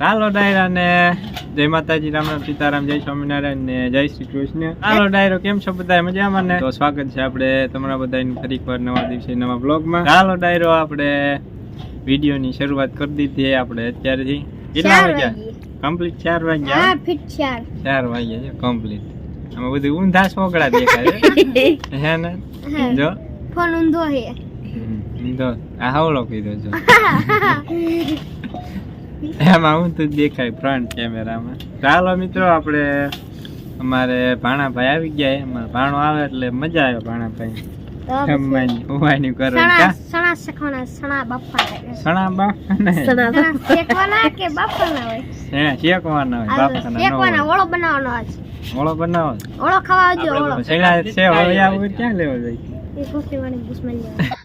ચાલો ડાયરા ને જય માતાજી રામ રામ સીતારામ જય સ્વામિનારાયણ ને જય શ્રી કૃષ્ણ. હાલો ડાયરો કેમ છો બધા મજામાં ને? તો સ્વાગત છે આપણે તમારા બધાનું ફરી એકવાર નવા દિવસે નવા બ્લોગમાં. હાલો ડાયરો આપણે વિડીયોની શરૂઆત કરી દીધી આપણે અત્યારેથી. કેટલા વાગ્યા? કમ્પ્લીટ ચાર વાગ્યા? ફિટ ચાર. ચાર વાગ્યા છે કમ્પ્લીટ આમાં બધું ઊંધા સોગડા દેખાય હે ને? જો. ફોન ઊંધો હે ઊંધો. આ હવળો કીધો જો. એમાં ઊંધું જ દેખાય ફ્રન્ટ કેમેરામાં ચાલો મિત્રો આપણે અમારે ભાણાભાઈ આવી ગયા અમારે ભાણો આવે એટલે મજા આવે ભાણાભાઈ. ક્યાં લેવો જમવાની ઉવાની કરો સણા કા સણા શેકવાના સણા બાફા સણા બાપ ને સણા શેકવાના કે બાફવાના હોય શેણા શેકવાના હોય આ બાપાના ન શેકવાના હોય ઓળો બનાવવાનો આજ ઓળો બનાવો ઓળો ખાવા આવજો ઓળો શેણા છે વળિયા વગર ક્યાં લેવો જાય એ કોફી વાળી બુસ્માન લેવા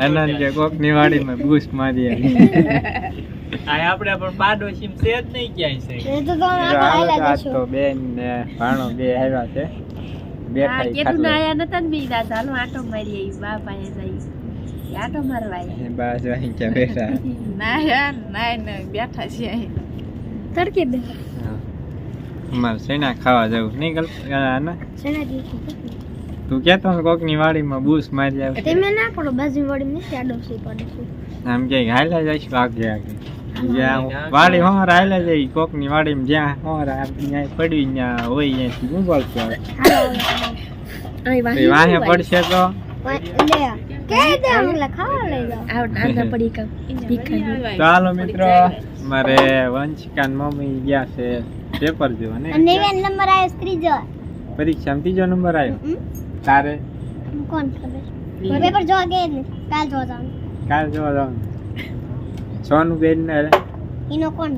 અનંત કે કોકની વાડીમાં બૂસ મારી આવી. આપણે પણ પાડોશી છે જ નહીં ક્યાંય છે એ તો તમે જો આપણે હાલો તો આયલા જશો તો બેન ને ભાણો બે આવ્યા છે બેઠા ઈ કેટલું આયા નતા ને બી દાદા આટો મારી આવી બા પાસે જઈ એ આટો મારવા આયા બસ અહીં ક્યાં બેઠા ના ના ના બેઠા છે અહીં તડકે હા. અમારે ખાવા જવું નહીં તું કેતો ને કોકની વાડીમાં બૂસ મારી આવે તમે ના પડો બાજુ વાળી નથી આડોશી છે આમ કે હાલ્યા જઈશું આગે. આગે જ્યાં વાડી હોર હાલા જઈ કોકની વાડીમાં જ્યાં હોર આ ત્યાં પડી ત્યાં હોય ત્યાંથી ગુંગળ આવે હાલો એ વાહે પડશે તો? લે કે દે અમલા ખાવા લઈ જાઓ. આવ નાના પડી કા ભીખા ચાલો મિત્રો મારે વંશિકા મમ્મી ગયા છે પેપર જોવા ને નંબર આવ્યો ત્રીજો. પરીક્ષામાં ત્રીજો નંબર આવ્યો? તારે? કોણ ખબર? પેપર જોવા ગયે કાલ જોવા જવાનું. કાલ જોવા જવાનું. સોનું બેન ને એનો કોણ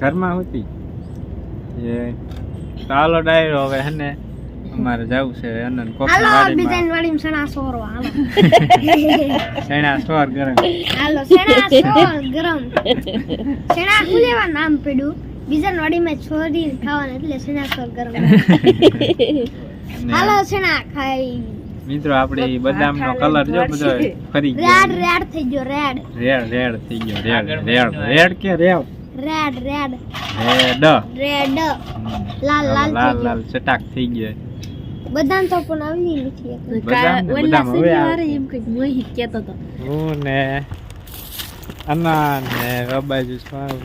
ઘરમાં હતી. ચાલો ડાયરો હવે હે ને અમારે જવું છે અનન કોફી હાલો ડિઝાઇન વાળી સણા સોરવા હાલો. સણા સોર ગરમ. હાલો સણા સોર ગરમ. સણા ખુલેવા નામ પડ્યું ડિઝાઇન વાળીમાં છોરી ખાવાનું એટલે સણા સોર ગરમ. હાલો સણા ખાઈ. મિત્રો આપણે બદામ નો કલર જો બધો ફરી રેડ ગયો. રેડ થઈ ગયો રેડ રેડ રેડ થઈ ગયો રેડ રેડ. રેડ કે red? Red red. Red red લાલ લાલ લાલ લાલ ચટાક થઈ ગયો. બધાને તો પણ આવી લીધી ઓલા સનિવારે એમ કંઈક મોહી કેતો તો હું ને અના ને રબાજુ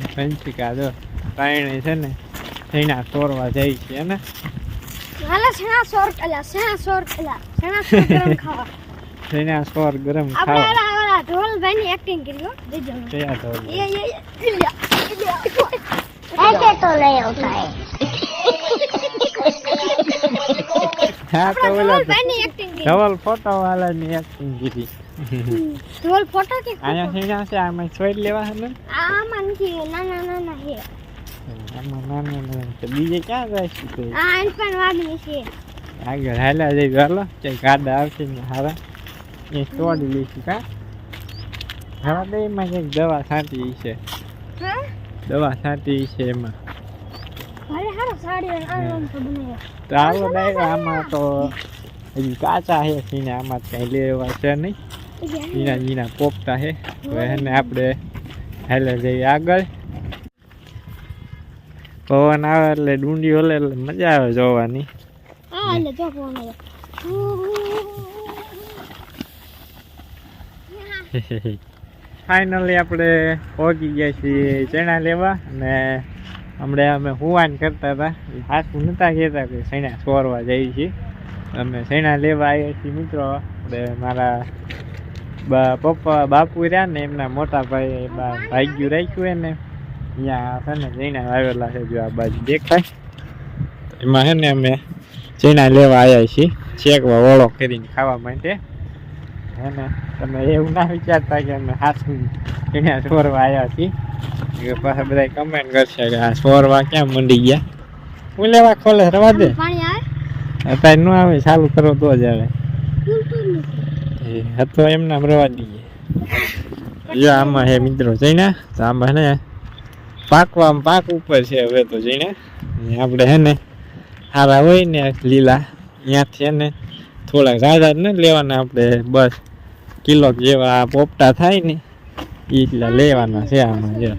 ફેન્સિકા જો કાયણી છે ને થઈના તોરવા જાય છે ને હાલા સણા સોર કલા સણા સોર કલા સણા સોર ગરમ ખાવા સણા સોર ગરમ ખાવા આપણે આલા ઢોલ ભાઈ ની એક્ટિંગ કરી હો દેજો કયા ઢોલ એ એ એ આ કે તો લઈ આવતા હા તો ઓલા ની ધવલ ફોટો વાળા ની એક્ટિંગ કીધી ઢોલ ફોટો કે અહીંયા થઈને છે? આમાં સોઈ લેવા ને? છે. બીજે ક્યાં જાય છે તો આ એન પણ વાગી છે. આગળ હાલ્યા જઈ હાલો. કે ગાડા આવશે ને હારા. એ તોડી લઈશું કા? હા તો એમાં કંઈક દવા છાંટી છે. દવા છાંટી છે એમાં અરે હારો સાડી અને આ રંગ તો તો આવો આમાં તો હજી કાચા છે સીને આમાં કઈ લેવા છે નહીં. ઝીણા જીના પોપતા છે તો એને આપણે હાલે જઈએ આગળ. પવન આવે એટલે ડુંડી ઓલે એટલે મજા આવે જોવાની. ફાઇનલી આપણે પહોંચી ગયા છીએ ચણા લેવા અને હમણાં અમે હુવાન કરતા હતા. હાથું નતા કહેતા કે સૈણા સોરવા જઈએ છીએ અમે સૈણા લેવા આવ્યા છીએ મિત્રો? આપણે મારા પપ્પા બાપુ રહ્યા ને એમના મોટા ભાઈ ભાગ્યું રાખ્યું એને. અહીંયા છે ને ચણા આવેલા છે જો આ બાજુ દેખાય. એમાં છે ને અમે ચણા લેવા આવ્યા છીએ. શેકવા ઓળો કરીને ખાવા માટે. હે ને? તમે એવું ના વિચારતા કે અમે હાથું અહીંયા સોરવા આવ્યા છીએ. એ પાછા બધા કમેન્ટ કરશે કે આ સોરવા ક્યાં મંડી ગયા? હું લેવા ખોલે રવા દે. અત્યારે ન આવે ચાલુ કરો તો જ આવે. હતો એમના રવા દઈએ. જો આમાં હે મિત્રો જઈને. તો આમાં ને પાકવા પાક ઉપર છે હવે તો જઈને. આપણે હે ને સારા હોય ને લીલા. ત્યાંથી ને થોડાક ઝાઝા જ ને લેવાના આપણે બસ કિલો જેવા પોપટા થાય ને એટલા લેવાના છે આમાં જો.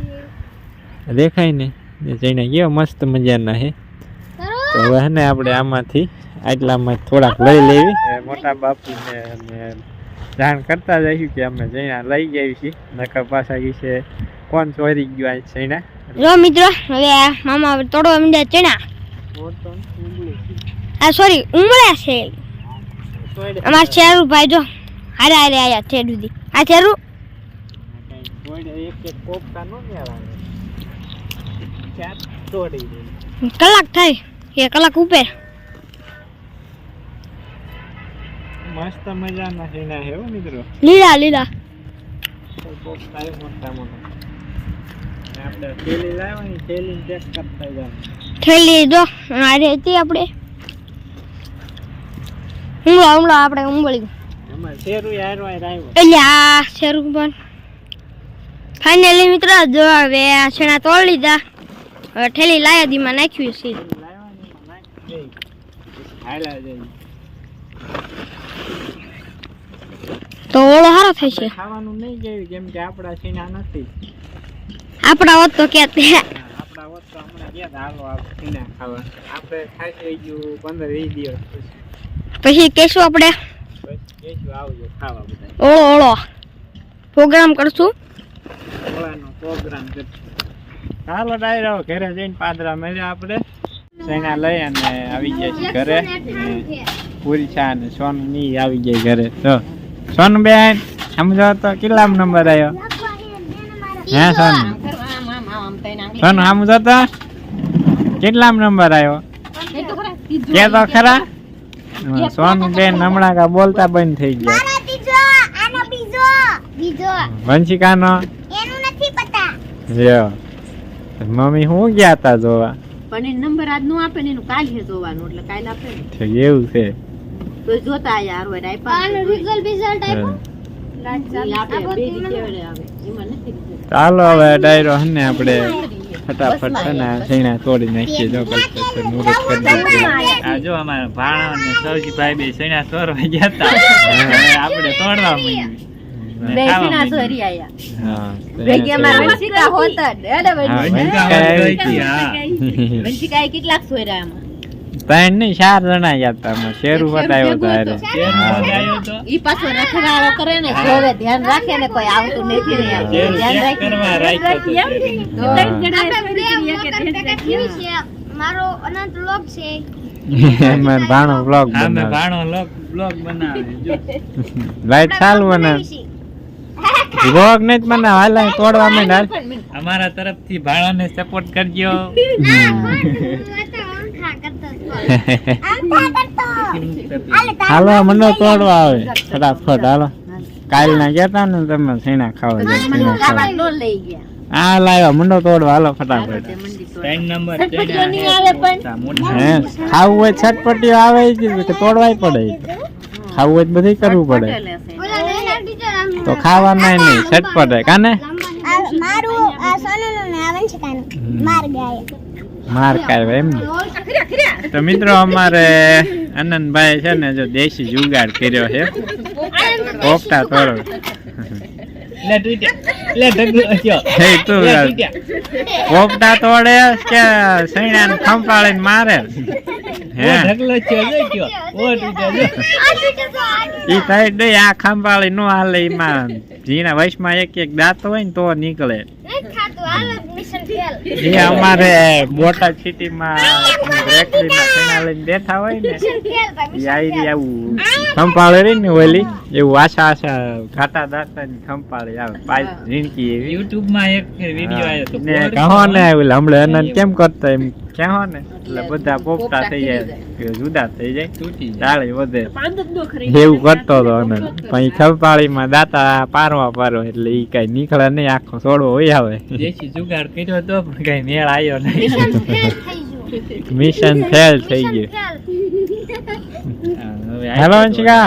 દેખાય ને. જઈને કેવા મસ્ત મજાના હે. તો હવે હે ને આપણે આમાંથી આટલામાં થોડાક લઈ લેવી. મોટા બાપુને જાણ કરતા જઈશું કે અમે જઈને લઈ ગયા છીએ નકર પાછા છે કોણ ચોરી ગયો આ જઈને જો મિત્રો હવે મામા હવે તોડવા માંડ્યા ચણા. આ સોરી ઉમળ્યા છે. અમાર ચેરુ ભાઈ જો હારે હારે આયા છે સુધી. આ ચેરુ એક એક કોપતા નો દે કલાક થાય એ કલાક ઉપર મસ્ત મજાના સીના હે હો મિત્રો? લીલા લીલા. થેલી જો હારે હતી આપણે. ઉમળો ઉમળો આપણે આવ્યો. એટલે આ શેરું પણ ફાઇનલી મિત્રો જો હવે આ છેણા તોડ લીધા હવે ઠેલી લાયાદીમાં નાખ્યું છે. તો ઓળો સારો થાય છે. ખાવાનું નહીં જેવી કેમ કે આપણા સીના નથી. આપણા હોત તો ક્યાં હા, આપણા વત તો હમણાં તા હાલો આ સીના ખાવા. આપણે ખાઈ ગયું પંદર વીસ દિવસ પછી. કહેશું આપણે. કહીશું આવજો ખાવા બધા ઓળો ઓળો. પ્રોગ્રામ કરશું. ઓળાનો પ્રોગ્રામ કરશું. હાલો ડાયરો ઘરે જઈને પાંદરા મળ્યા આપણે. સૈના લઈ અને આવી ગયા છીએ ઘરે. પૂરી છા અને સોનું ની આવી ગઈ ઘરે. તો સોનું બેન સમજો તો કેટલા નંબર આવ્યો હે સોનું? સોનું સમજો તો. કેટલા નંબર આવ્યો કે તો ખરા? સોનું બેન હમણાં કા બોલતા બંધ થઈ ગયા. વંશિકાનો? એનું નથી પતા. મમ્મી હું ગયા તા જોવા? પણ એ નંબર આજ નો આપે ને એનું કાલ હે જોવાનું એટલે કાલ આપે ને. છે એવું છે. તો જોતા આયા હોય આપ્યા આનો રિઝલ્ટ રિઝલ્ટ હા. ઈ આપે બે દી કેવડે આવે. એમાં નથી result. ચાલો હવે ડાયરો હને આપણે ફટાફટ છે ને સૈણા તોડી નાખીએ જો કલ્પેશ મુહૂર્ત કરી દીધું આ જો અમારા ભાણા અને સૌજીભાઈ બે સૈના તોડવા ગયા હતા આપણે તોડવા માંડ્યું. કેટલાક ચોર્યા આમાં ત્રણ નહીં ચાર જણા ગયા અમે શેરું બતાવ્યો હતો. ઈ પાછો રખડાળો કરે ને જોવે ધ્યાન રાખે ને કોઈ આવતું નથી ને ધ્યાન રાખી. મારો અનંત લોક છે. ભાણો બ્લોગ બનાવે. ભાણો બ્લોગ બનાવે લાઈટ ચાલુ અને બ્લોગ નહીં જ બનાવે હાલ તોડવા માંડ. હાલ અમારા તરફથી ભાણાને સપોર્ટ કરજો. હાલો મંડો તોડવા આવે. ફટાફટ હાલો. કાલ ના ગયા તા ને તમે સીણા ખાવા જાય સૈણા ખાવા. હા લાવ્યો મંડો તોડવા. હાલો ફટાફટ. ખાવું હોય છટપટીઓ આવે તોડવાય પડે. ખાવું હોય તો બધું કરવું પડે. તો ખાવાના નહીં છટપટે કાને? મારું આ સોનુનું ને છે કાને માર ગાય. માર કાય એમ ને. તો મિત્રો અમારે આનંદભાઈ છે ને જો દેશી જુગાડ કર્યો છે. કોફતા તોડો. લે તૂટ્યા. લે ઢગલો થયો. હે તું. પોપટા તોડે કે સૈણા ને ખંપાળીને મારે? થયો, થયો. ઈ સાઈડ દે આ ખંપાળી નો હાલે એમાં જીના વયસમાં એક એક દાંત હોય ને તો નીકળે. એ અમારે બોટાદ સિટીમાં લઈને બેઠા હોય ને એ આઈ આવું ખંપાળે રહી ને ઓલી એવું આશા આશા ઘાટા દાંતા ની ખંપાળી આવે પાઇપ ઝીણકી એવી. YouTube એક વીડિયો આવ્યો તો ને કહો ને ઓલે હમણે અનંત કેમ કરતા એમ? કહો ને એટલે બધા પોપટા થઈ જાય. જુદા થઈ જાય તૂટી ડાળી વધે. એવું કરતો હતો અને પછી છપાળીમાં દાતા પારવા પારો એટલે ઈ કઈ નીકળે નહીં આખો સોડવો હોય આવે. દેશી જુગાડ કર્યો તો પણ કઈ મેળ આવ્યો નહીં. મિશન ફેલ થઈ ગયું. હેલો અંશિકા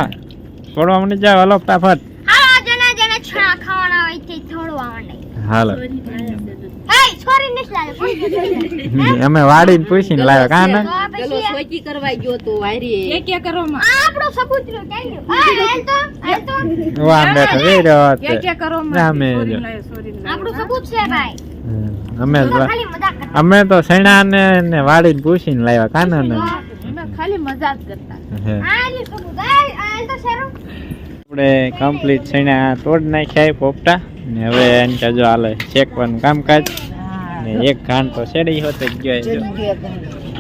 છોડવા મને જાવ હલો ફટાફટ. હાલો અમે વાડીને પૂછીને લાવ્યા. કાં ના પેલો સોચી કરવા ગયો તો વાયરી કે કે કરો માં આપણો સપુત્ર ક્યાં ગયો? આ હાલ તો હાલ તો. વામ બેઠો વે રહ્યો કે કે કરો માં ના, મેં સોરી જો. લાયો, સોરી લાયો. આપણું સપુત છે ભાઈ. અમે તો તો- ખાલી મજાક કરતા. અમે તો સૈણા ને ને વાડીને પૂછીને લાવ્યા કાં ના ખાલી મજાક કરતા. આ લી સપુત. આ આ તો શેરું. આપણે કમ્પ્લીટ સૈણા તોડ નાખ્યા પોપટા. ને હવે એને કે જો હાલે શેકવાનું કામકાજ. ને એક ઘાન તો શેડી હોતે જ ગયો જો.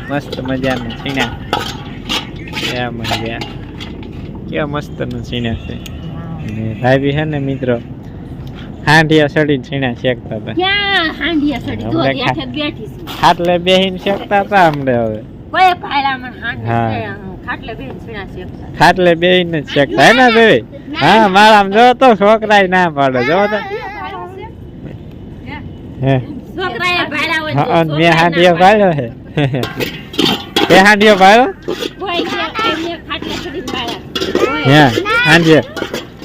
મસ્ત મજાનું સીણા ક્યાં મજા. કેવા મસ્તનું સીણા છે ને ભાભી હે ને મિત્રો હાંડિયા સડી સીણા શેકતા હતા. ખાટલે બેહીને શેકતા હતા અમને હવે. ખાટલે છીણા બેહીને શેકતા. હે ને દેવી હા મારા જો તો છોકરા ના પાડે. જો તો છોકરાએ ભાયલા હોય હા તો મેં હાંડિયો ભાડ્યો હે. તે હાંડિયો ભાયલા હે હાંડિયો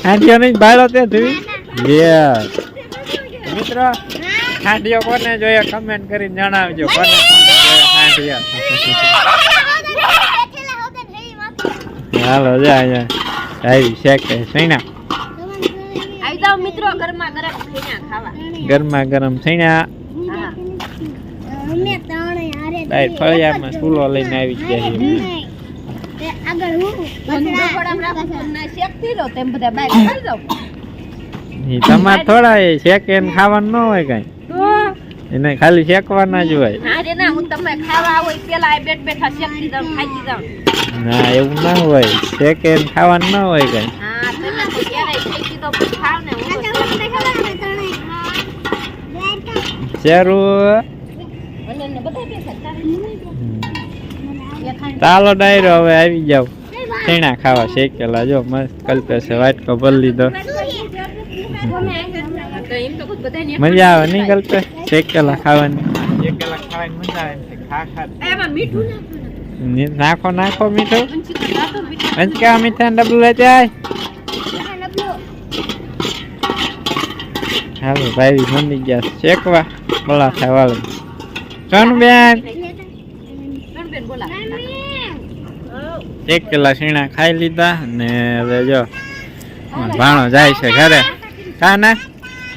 હાંડિયો નહીં પાડ્યો તે તું લે મિત્રો હાંડિયો કોને જોઈએ? કમેન્ટ કરીને જણાવજો કોને હાંડિયો હાલો જા અહીંયા. આવી શેકે જાઓ મિત્રો ગરમા ગરમ છીણા ખાવા. ગરમા ગરમ સૈણા અમે ત્રણે હારે ભાઈ ફળિયામાં ચૂલો લઈને આવી ગયા છીએ. આગળ હું ના શેકતી લો તેમ બધા બાય કરી દો ઈ થોડા એ શેકે ને ખાવાનું ન હોય કઈ. એને ખાલી શેકવાના જ હોય. ના ના હું તમે ખાવા હોય પેલા આ બેઠ બેઠા શેકતી જાઉં ખાઈ જાઉં ના એવું ના હોય. શેકે ખાવાનું ન હોય કઈ હા તમે તો ક્યારેય શેકી તો પછી ખાવ ને હું તો શેકતી શેરું અને એને બધા બેઠા ચાલે. ચાલો ડાયરો હવે આવી જાવ ચણા ખાવા શેકેલા જો મસ્ત કલ્પેશે વાટકો ભરી લીધો. તો એમ તો ખુદ બધાને મજા આવે નહીં કલ્પે? શેકેલા ખાવાની. શેકેલા ખાવાની મજા આવે ખા ખા. એમાં મીઠું નાખવાનું. નાખો નાખો મીઠું. અંચકા મીઠા ડબલું લેતે આય હાલો ભાઈ મંડી ગયા શેકવા. બોલા ખાવા સોનું બેન બેન બોલા એક કિલા શીણા ખાઈ લીધા ને હવે જો ભાણો જાય છે ઘરે. કા ના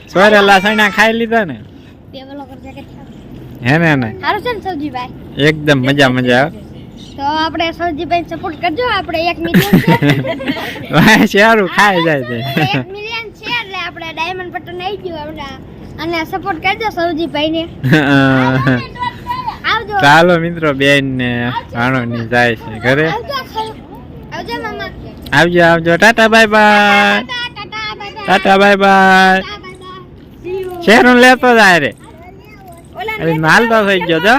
સોરેલા શીણા ખાઈ લીધા ને? હે ને ને? સારું છે ને સૌજીભાઈ એકદમ મજા મજા આવે. તો આપણે સૌજીભાઈ સપોર્ટ કરજો આપણે એક મિલિયન છે. વાહ સારું ખાઈ જાય છે. 1 મિલિયન છે એટલે આપણે ડાયમંડ બટન આવી ગયું આપણે અને સપોર્ટ કરજો સૌજીભાઈ ને ચાલો મિત્રો બેન ને ભાણો ની જાય છે ઘરે. આવજો આવજો tata bye bye. Tata bye bye. Sheru લેતો જાય રે. અરે માલ તો થઈ ગયો તો.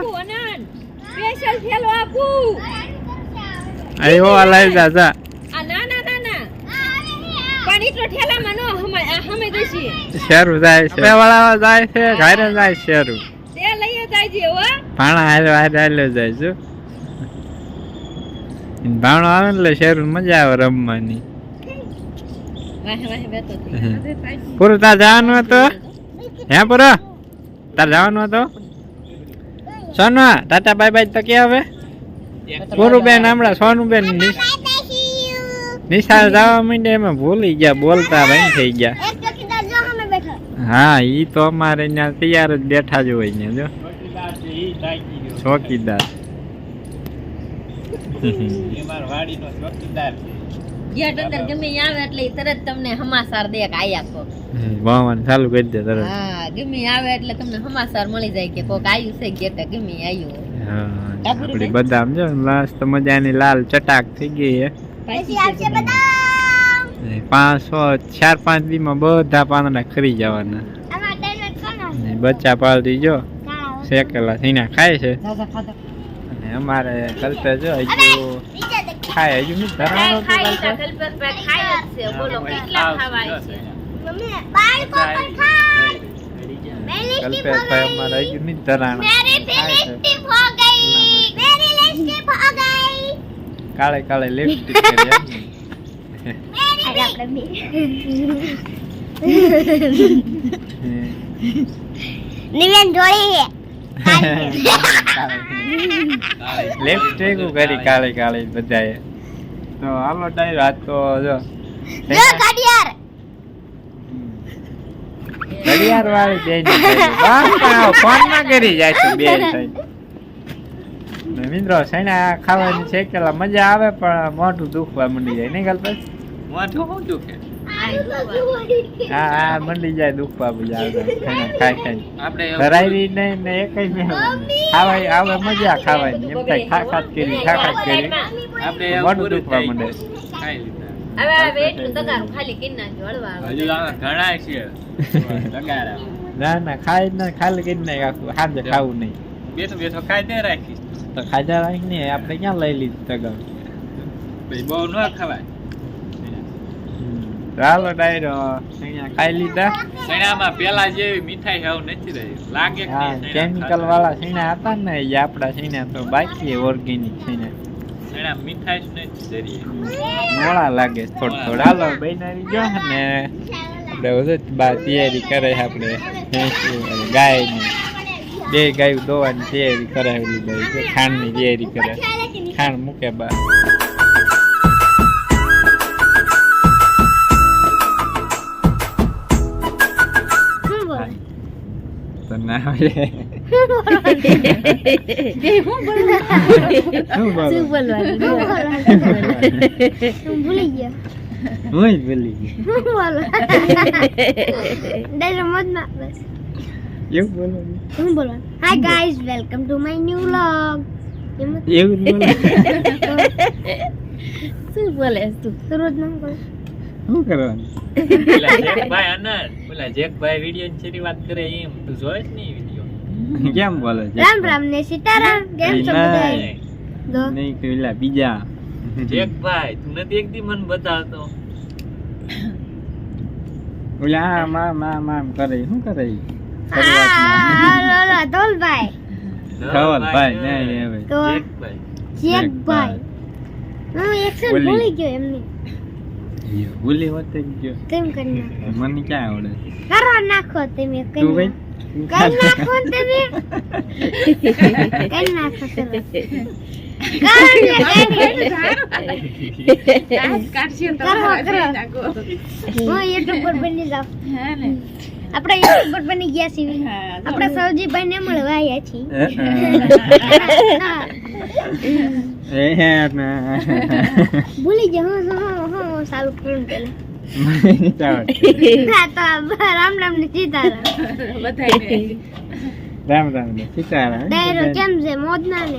સ્પેશિયલ થેલો આપું. અરે ઓ લઈ જા જા. આ ના ના ના ના પણ એટલો નો હમે આ શેરું જાય છે? વાળા જાય છે ઘરે જાય શેરું. તે લઈએ જાયજી હો. ભાણા હારે હારે હાલે જાય છું. ભાણો આવે એટલે શેરું મજા આવે રમવાની. પૂરું તાર જવાનું હતું હે પૂરો? તાર જવાનું હતું સોનું ટાટા બાય બાય તો કે હવે? પૂરું બેન હમણાં સોનું બેન નિશાળ જવા માંડે એમાં ભૂલી ગયા બોલતા ભાઈ થઈ ગયા. એક ચોકીદાર જો સામે બેઠો. હા ઈ તો અમારે ત્યાં તૈયાર જ બેઠા જ હોય ને જો. ચોકીદાર ચાલુ કરી દે તરત. હા ગમે આવે એટલે તમને સમાચાર મળી જાય કે કોક આવ્યું છે ગેટે ગમે આવ્યું આયું આપડી બદામ જો મસ્ત મજાની લાલ ચટાક થઈ ગઈ હે. પછી ચાર પાંચ દીમાં બધા પાંદડા ખરી જવાના. બચ્ચા પાલતી જો શેકેલા થઈને ખાય છે. અને અમારે કલ્પે હજુ ખાય હજુ મી ધરાણો તો કલ્પે અમારે હજુ મી ધરાણો મેરી ફિનિશ હો ગઈ મેરી લિસ્ટ હો ગઈ કાળે કાળે લિપસ્ટિક કરી નિવેન જોડી લિપસ્ટિક કરી કાળી કાળી બધાએ. તો હાલો ટાઈમ આજ તો જો. ઘડિયાળ. ઘડિયાળ વાળી બેન ફોનમાં કરી જાય છે બે થઈ ને મિત્રો સૈના ખાવાની છે કે મજા આવે પણ મોઢું દુખવા મંડી જાય. નહીં ગલપત મોઢું શું દુખે? હા હા મંડી જાય દુખવા મજા આવે ખાઈ ખાઈ. આપણે ધરાવી નહીં ને એક જ ખાવાય આવે મજા ખાવાની. એમ થાય ખા ખાત કરી ખા ખાત આપણે મોઢું દુખવા મંડે. છે. ના ના ખાઈ ના ખાલી કરી આખું સાંજે ખાવું નહીં. બેઠો બેઠો ખાઈ દે તો ખાધા રાખી ને આપણે ક્યાં લઈ લીધું તગમ પછી બહુ ન ખવાય. ચાલો ડાયરો અહીંયા ખાઈ લીધા. ચણામાં પેલા જેવી મીઠાઈ હાવ નથી રહી. લાગે કેમિકલ વાળા સીણા હતા ને એ આપડા સીણા તો બાકી ઓર્ગેનિક સીણા ચણા મીઠાઈ જ નથી જરી મોળા લાગે થોડ થોડ. હાલો બનાવી જો ને. આપણે બધું બા તૈયારી કરે આપણે. ગાયની બે ગાયું દોવાની તૈયારી કરાવેલી ભાઈ જો ખાંડની તૈયારી કરે. ખાંડ મૂકે બા. ભૂલી ગયો. હું જ ભૂલી ગયો એવું બોલો. શું બોલવાનું hi guys welcome to my new vlog એવું શું બોલે તું? સરોજ નામ બોલ. શું કરવાનું? પેલા જેકભાઈ અનંત પેલા જેકભાઈ વિડિયો ની વાત કરે એમ. તું જોઈશ નહીં વિડિયો. કેમ બોલે છે? રામ રામ ને સીતારામ કેમ છો. બધા નહીં પેલા બીજા. જેકભાઈ તું નથી એક દી મને બતાવતો. ઓલા મા મા મા કરે. શું કરે ધોલભાઈ ધવલભાઈ નહીં હવે ચેકભાઈ હું એક્શન ભૂલી ગયો એમની. ભૂલી હોત ગયો. તેમ કરી નાખો? મને ક્યાં આવડે? કરો નાખો તમે તું ભાઈ? કરી નાખો તમે. કરી નાખો ચલો કરો. હું યુટ્યુબ પર બની જાઉં. હા ને. આપણે યુટ્યુબ બની ગયા છીએ. આપણે સૌજીભાઈ ને મળવા આવ્યા છીએ. એ હે. ભૂલી ગયા હું હું હું હું સારું કરું પેલા. રામ રામ ને સીતારામ રામ રામ ને સીતારામ કેમ છે? મોજ ના ને